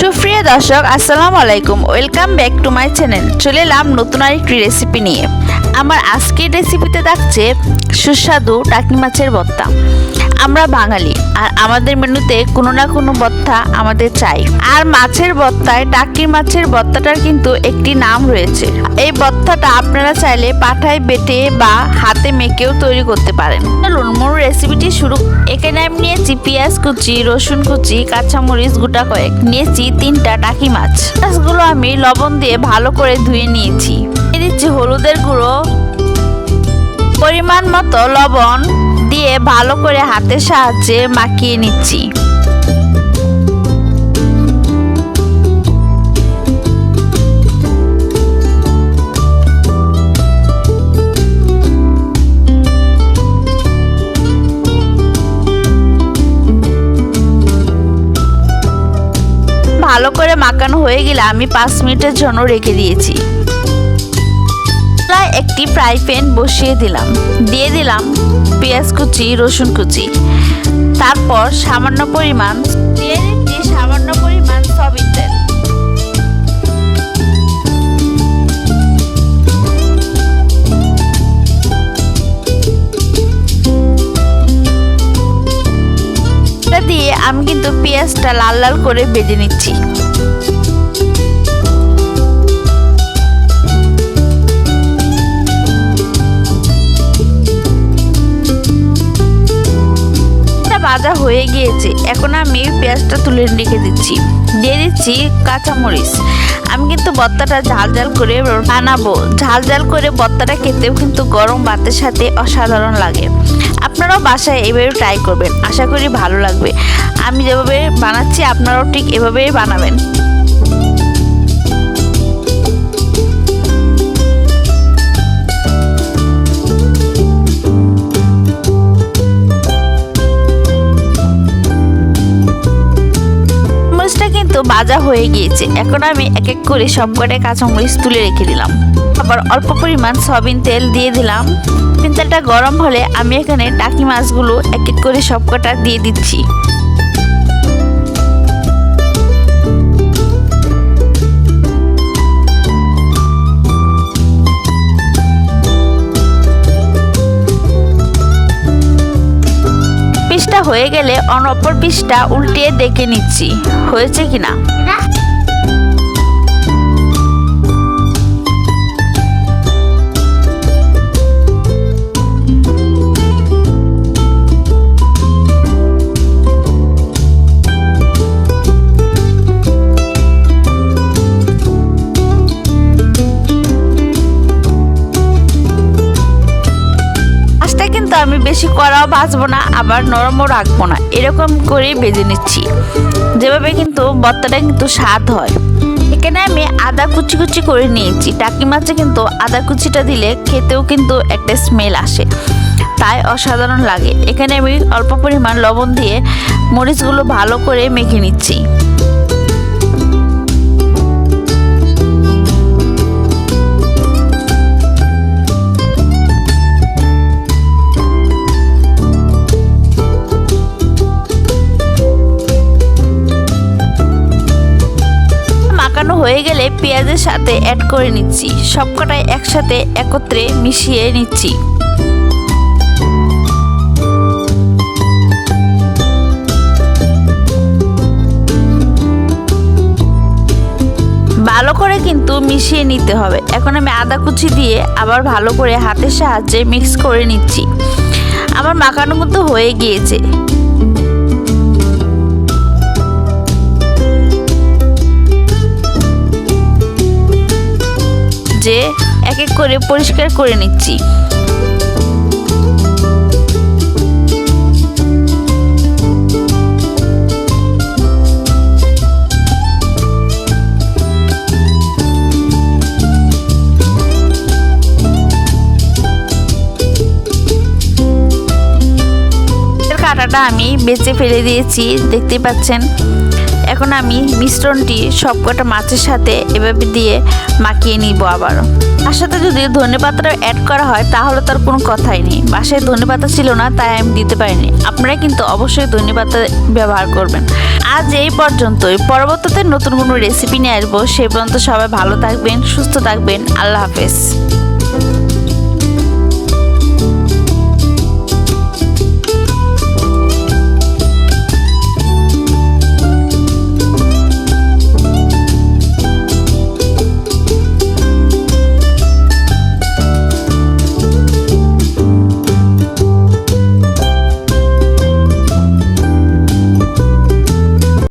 সুপ্রিয় দর্শক, আসসালামু আলাইকুম। Welcome back to my channel চলে এলাম নতুন আরেকটি রেসিপি নিয়ে। আমার আজকের রেসিপিতে থাকছে সুস্বাদু টাকি মাছের ভর্তা। আমরা বাঙালি, আর আমাদের মেনুতে কোনো না কোনো ভর্তা আমাদের চাই। আর মাছের ভর্তায় টাকি মাছের ভর্তাটার কিন্তু একটি নাম রয়েছে। এই ভর্তাটা আপনারা চাইলে পাঠায় বেটে বা হাতে মেখেও তৈরি করতে পারেন। চলুন, মূল রেসিপিটি শুরু। এখানে আমি নিয়েছি পেঁয়াজ কুচি, রসুন কুচি, কাঁচামরিচ, গোটা কয়েক। নিয়েছি তিনটা টাকি মাছ। মাছগুলো আমি লবণ দিয়ে ভালো করে ধুয়ে নিয়েছি। দিচ্ছি হলুদের গুঁড়ো। পরিমাণ মতো লবণ। দিয়ে ভালো করে হাতের সাহায্যে মাখিয়ে নিচ্ছি। ভালো করে মাখানো হয়ে গেলে আমি পাঁচ মিনিটের জন্য রেখে দিয়েছি। প্রায় একটি ফ্রাই প্যান বসিয়ে দিলাম। দিয়ে দিলাম পেঁয়াজ কুচি, রসুন কুচি। তারপর সামান্য পরিমাণ সামান্য পরিমাণ সয়াবিন তেল। দিয়ে আমি কিন্তু পেঁয়াজটা লাল লাল করে ভেজে নিচ্ছি। হয়ে গিয়েছে। এখন আমি পেঁয়াজটা তুলে রেখে দিচ্ছি। দিয়ে দিচ্ছি কাঁচামরিচ। আমি কিন্তু বত্তাটা ঝাল ঝাল করে বানাবো। ঝাল ঝাল করে বত্তাটা খেতেও কিন্তু গরম ভাতের সাথে অসাধারণ লাগে। আপনারাও বাসায় এভাবে ট্রাই করবেন। আশা করি ভালো লাগবে। আমি যেভাবে বানাচ্ছি, আপনারাও ঠিক এভাবেই বানাবেন। মরিচটা বাজা হয়ে গিয়েছে। এখন আমি এক এক করে সবকটাই কাঁচামরিচ তুলে রেখে দিলাম। আবার অল্প পরিমাণ সয়াবিন তেল দিয়ে দিলাম। সয়াবিন তেলটা গরম হলে আমি এখানে টাকি মাছগুলো এক এক করে সবকটা দিয়ে দিচ্ছি। হয়ে গেলে অনপর পিসটা উল্টিয়ে দেখে নিচ্ছি। হয়েছে কিনা? আমি বেশি কড়াও ভাজবো না, আবার নরমও রাখব না। এরকম করেই বেজে নিচ্ছি। যেভাবে কিন্তু ভর্তাটা কিন্তু স্বাদ হয়। এখানে আমি আদা কুচি কুচি করে নিয়েছি। টাকি মাছে কিন্তু আদা কুচিটা দিলে খেতেও কিন্তু একটা স্মেল আসে। তাই অসাধারণ লাগে। এখানে আমি অল্প পরিমাণ লবণ দিয়ে মরিচগুলো ভালো করে মেখে নিচ্ছি। মাখানো হয়ে গেলে পেঁয়াজের সাথে অ্যাড করে নিচ্ছি। সবকটাই একসাথে একত্রে মিশিয়ে নিচ্ছি। ভালো করে কিন্তু মিশিয়ে নিতে হবে। এখন আমি আদা কুচি দিয়ে আবার ভালো করে হাতের সাহায্যে মিক্স করে নিচ্ছি। আমার মাখানো মতো হয়ে গিয়েছে। যে এক এক করে পরিষ্কার করে নিচ্ছি। কাঁটাটা আমি বেঁচে ফেলে দিয়েছি দেখতে পাচ্ছেন? এখন আমি মিশ্রণটি সবকটা মাছের সাথে এভাবে দিয়ে মাখিয়ে নিব আবারও। তার সাথে যদি ধনে পাতা অ্যাড করা হয়, তাহলে তার কোনো কথাই নেই। বাসায় ধনে পাতা ছিল না, তাই আমি দিতে পারিনি। আপনারা কিন্তু অবশ্যই ধনে পাতা ব্যবহার করবেন। আজ এই পর্যন্তই। পরবর্তীতে নতুন কোনো রেসিপি নিয়ে আসব। সে পর্যন্ত সবাই ভালো থাকবেন, সুস্থ থাকবেন। আল্লাহ হাফেজ।